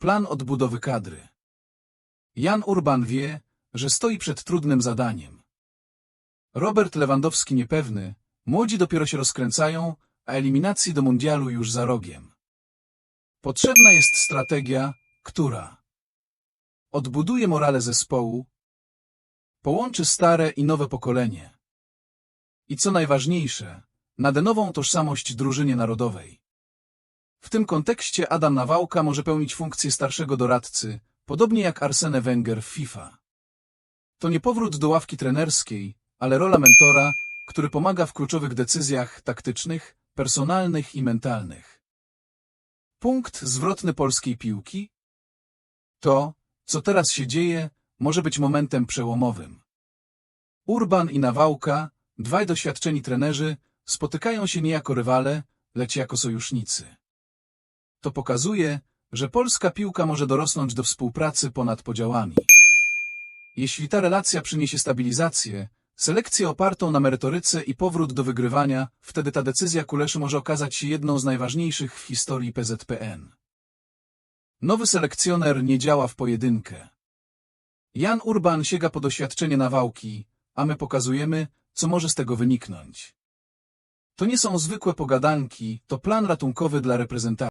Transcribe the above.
Plan odbudowy kadry. Jan Urban wie, że stoi przed trudnym zadaniem. Robert Lewandowski niepewny, młodzi dopiero się rozkręcają, a eliminacji do mundialu już za rogiem. Potrzebna jest strategia, która odbuduje morale zespołu, połączy stare i nowe pokolenie i co najważniejsze, nade nową tożsamość drużynie narodowej. W tym kontekście Adam Nawałka może pełnić funkcję starszego doradcy, podobnie jak Arsene Wenger w FIFA. To nie powrót do ławki trenerskiej, ale rola mentora, który pomaga w kluczowych decyzjach taktycznych, personalnych i mentalnych. Punkt zwrotny polskiej piłki? To, co teraz się dzieje, może być momentem przełomowym. Urban i Nawałka, dwaj doświadczeni trenerzy, spotykają się nie jako rywale, lecz jako sojusznicy. To pokazuje, że polska piłka może dorosnąć do współpracy ponad podziałami. Jeśli ta relacja przyniesie stabilizację, selekcję opartą na merytoryce i powrót do wygrywania, wtedy ta decyzja Kuleszy może okazać się jedną z najważniejszych w historii PZPN. Nowy selekcjoner nie działa w pojedynkę. Jan Urban sięga po doświadczenie Nawałki, a my pokazujemy, co może z tego wyniknąć. To nie są zwykłe pogadanki, to plan ratunkowy dla reprezentacji.